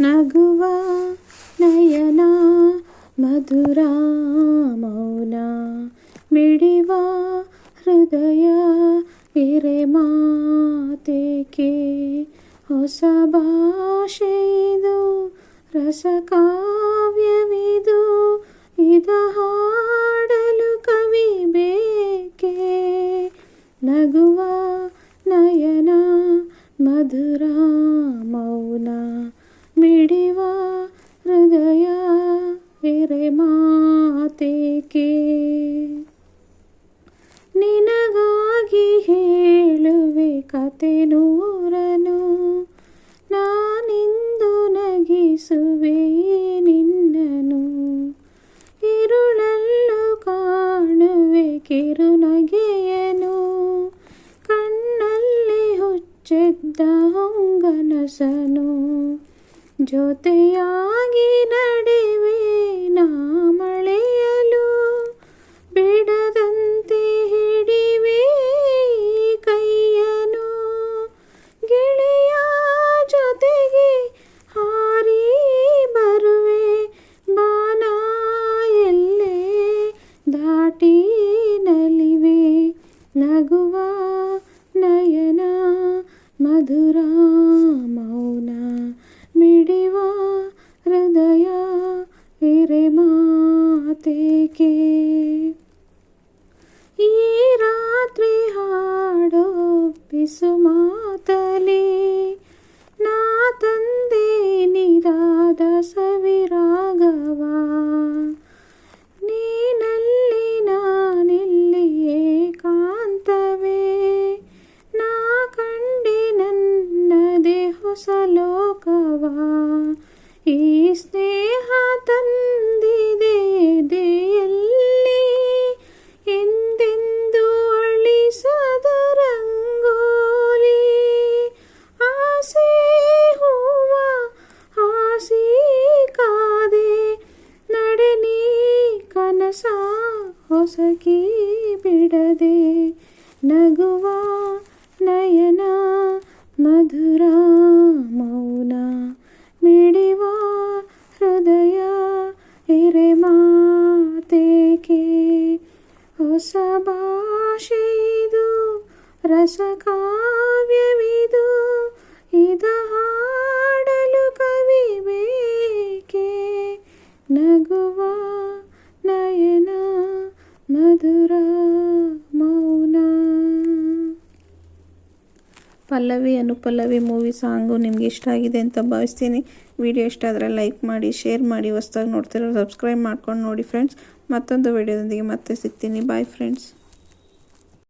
ನಗುವ ನಯನ ಮಧುರ ಮೌನ ಮಿಡಿವ ಹೃದಯ ಇರೆ ಮಾತೇಕೆ? ಹೊಸ ಭಾಷೆ ಇದು ರಸಕಾವ್ಯವಿದು ಇದ ಹಾಡಲು ಕವಿ ಬೇಕೆ? ನಗುವ ನಯನ ಮಧುರ ಮಾತೇಕೆ ನಿನಗಾಗಿ ಹೇಳುವೆ ಕತೆ ನೂರನು. ನಾನಿಂದು ನಗಿಸುವೆ ನಿನ್ನನು. ಇರುಳಲ್ಲೂ ಕಾಣುವೆ ಕಿರುನಗೆಯನು. ಕಣ್ಣಲ್ಲಿ ಹುಚ್ಚಿದ್ದ ಹೊಂಗನಸನು. ಜೊತೆಯಾಗಿ ನಡೆವೆ ನಾ ಮಳೆಯಲು ಮಧುರ ಮೌನ ಮಿಡಿವ ಹೃದಯ ಇರೆ ಮಾತೇಕೆ? ಈ ರಾತ್ರಿ ಹಾಡೋ ಹೊಸ ಲೋಕವ, ಈ ಸ್ನೇಹ ತಂದಿದೆ ಎದೆಯಲ್ಲಿ ಎಂದೆಂದು ಅಳಿಸದ ರಂಗೋಲಿ, ಆಸೆ ಹೂವ, ಆಸೆ ಕಾದೆ, ನಡೆನಿ ಕನಸ ಹೊಸಕಿ ಬಿಡದೆ, ನಗುವ ಎರೆ ಮಾತೇಕೆ ಹೊಸ ಭಾಷೆ ಇದು ರಸಕಾವ್ಯವಿದು ಇದ ಹಾಡಲು ಕವಿ ಬೇಕೆ ನಗುವ ನಯನ ಮಧುರ ಮೌನ ಪಲ್ಲವಿ, ಅನುಪಲ್ಲವಿ ಮೂವಿ ಸಾಂಗು ನಿಮ್ಗೆ ಇಷ್ಟ ಆಗಿದೆ ಅಂತ ಭಾವಿಸ್ತೀನಿ. ವಿಡಿಯೋ ಇಷ್ಟ ಆದರೆ ಲೈಕ್ ಮಾಡಿ ಶೇರ್ ಮಾಡಿ, ಹೊಸ್ದಾಗಿ ನೋಡ್ತಿರೋ ಸಬ್ಸ್ಕ್ರೈಬ್ ಮಾಡ್ಕೊಂಡು ನೋಡಿ ಫ್ರೆಂಡ್ಸ್ ಮತ್ತೊಂದು ವಿಡಿಯೋದೊಂದಿಗೆ ಮತ್ತೆ ಸಿಗ್ತೀನಿ. Bye friends